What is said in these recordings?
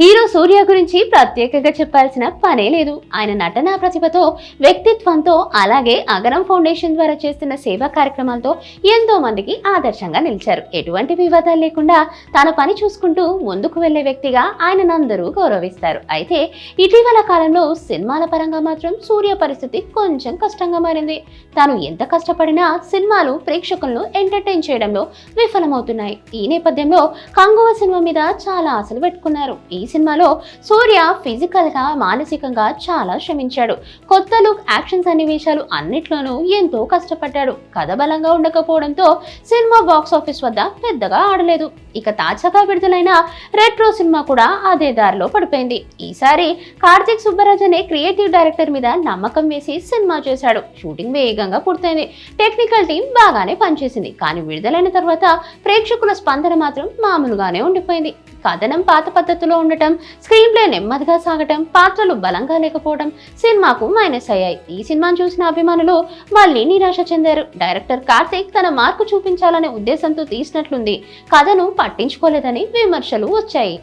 Hero సూర్య గురించి ప్రత్యేకంగా చెప్పాల్సిన పనే లేదు. ఆయన నటనా ప్రతిభతో వ్యక్తిత్వంతో అలాగే అగరం ఫౌండేషన్ ద్వారా చేస్తున్న సేవా కార్యక్రమాలతో ఎంతో మందికి ఆదర్శంగా నిలిచారు. ఎటువంటి వివాదాలు లేకుండా తన పని చూసుకుంటూ ముందుకు వెళ్ళే వ్యక్తిగా ఆయనను అందరూ గౌరవిస్తారు. అయితే ఇటీవల కాలంలో సినిమాల పరంగా మాత్రం సూర్య పరిస్థితి కొంచెం కష్టంగా మారింది. తాను ఎంత కష్టపడినా సినిమాలు ప్రేక్షకులను ఎంటర్టైన్ చేయడంలో విఫలమవుతున్నాయి. ఈ నేపథ్యంలో కంగువ సినిమా మీద చాలా ఆశలు పెట్టుకున్నారు. ఈ సినిమాలో సూర్య ఫిజికల్గా మానసికంగా చాలా శ్రమించాడు. కొత్త లుక్ యాక్షన్ సన్నివేశాలు అన్నిట్లోనూ ఎంతో కష్టపడ్డాడు. కథ బలంగా ఉండకపోవడంతో సినిమా బాక్స్ ఆఫీస్ వద్ద పెద్దగా ఆడలేదు. ఇక తాజాగా విడుదలైన రెట్రో సినిమా కూడా అదే దారిలో పడిపోయింది. ఈసారి కార్తీక్ సుబ్బరాజ్ అనే క్రియేటివ్ డైరెక్టర్ మీద నమ్మకం వేసి సినిమా చేశాడు. షూటింగ్ వేగంగా పూర్తయింది. టెక్నికల్ టీం బాగానే పనిచేసింది. కానీ విడుదలైన తర్వాత ప్రేక్షకుల స్పందన మాత్రం మామూలుగానే ఉండిపోయింది. కథనం పాత పద్ధతిలో ఉండటం స్క్రీన్ ప్లే నెమ్మదిగా సాగటం పాత్రలు బలంగా లేకపోవడం సినిమాకు మైనస్ అయ్యాయి. ఈ సినిమాను చూసిన అభిమానులు మళ్ళీ నిరాశ చెందారు. డైరెక్టర్ కార్తీక్ తన మార్కు చూపించాలనే ఉద్దేశంతో తీసినట్లుంది. కథను పట్టించుకోలేదని విమర్శలు వచ్చాయి.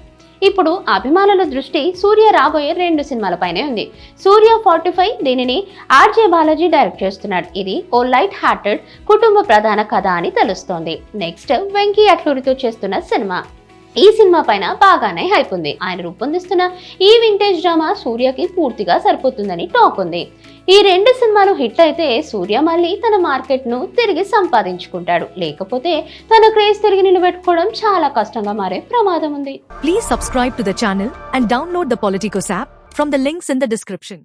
ఇప్పుడు అభిమానుల దృష్టి సూర్య రాబోయే రెండు సినిమాలపైనే ఉంది. సూర్య ఫార్టీ ఫైవ్ దీనిని ఆర్జే బాలాజీ డైరెక్ట్ చేస్తున్నాడు. ఇది ఓ లైట్ హార్టెడ్ కుటుంబ ప్రధాన కథ అని తెలుస్తోంది. నెక్స్ట్ వెంకీ అట్లూరితో చేస్తున్న సినిమా. ఈ సినిమా పైన బాగానే హైప్ ఉంది. ఆయన రూపొందిస్తున్న ఈ వింటేజ్ డ్రామా సూర్యకి పూర్తిగా సరిపోతుందని టాక్ ఉంది. ఈ రెండు సినిమాలు హిట్ అయితే సూర్య మళ్ళీ తన మార్కెట్ను తిరిగి సంపాదించుకుంటాడు. లేకపోతే తన క్రేజ్ తిరిగి నిలబెట్టుకోవడం చాలా కష్టంగా మారే ప్రమాదం ఉంది. Please subscribe to the channel and download the Politicos app from the links in the description